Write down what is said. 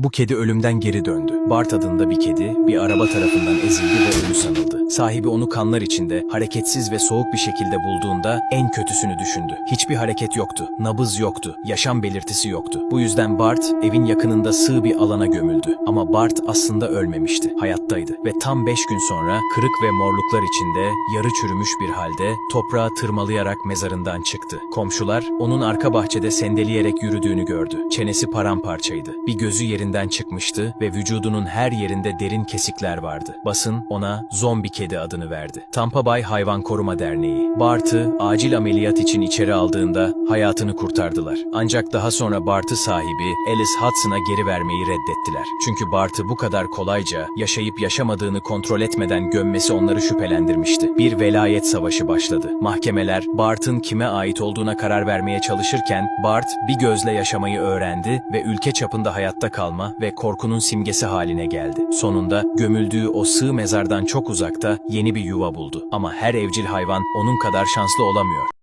Bu kedi ölümden geri döndü. Bart adında bir kedi bir araba tarafından ezildi ve ölü sanıldı. Sahibi onu kanlar içinde, hareketsiz ve soğuk bir şekilde bulduğunda en kötüsünü düşündü. Hiçbir hareket yoktu, nabız yoktu, yaşam belirtisi yoktu. Bu yüzden Bart evin yakınında sığ bir alana gömüldü. Ama Bart aslında ölmemişti, hayattaydı. Ve tam 5 gün sonra kırık ve morluklar içinde yarı çürümüş bir halde toprağı tırmalayarak mezarından çıktı. Komşular onun arka bahçede sendeleyerek yürüdüğünü gördü. Çenesi paramparçaydı. Bir gözü yerinden çıkmıştı ve vücudunun her yerinde derin kesikler vardı. Basın ona zombi kedi adını verdi. Tampa Bay Hayvan Koruma Derneği, Bart'ı acil ameliyat için içeri aldığında hayatını kurtardılar. Ancak daha sonra Bart'ı sahibi Alice Hudson'a geri vermeyi reddettiler. Çünkü Bart'ı bu kadar kolayca yaşayıp yaşamadığını kontrol etmeden gömmesi onları şüphelendirmişti. Bir velayet savaşı başladı. Mahkemeler Bart'ın kime ait olduğuna karar vermeye çalışırken Bart bir gözle yaşamayı öğrendi ve ülke çapında hayatta kalma ve korkunun simgesi haline geldi. Sonunda gömüldüğü o sığ mezardan çok uzakta yeni bir yuva buldu. Ama her evcil hayvan onun kadar şanslı olamıyor.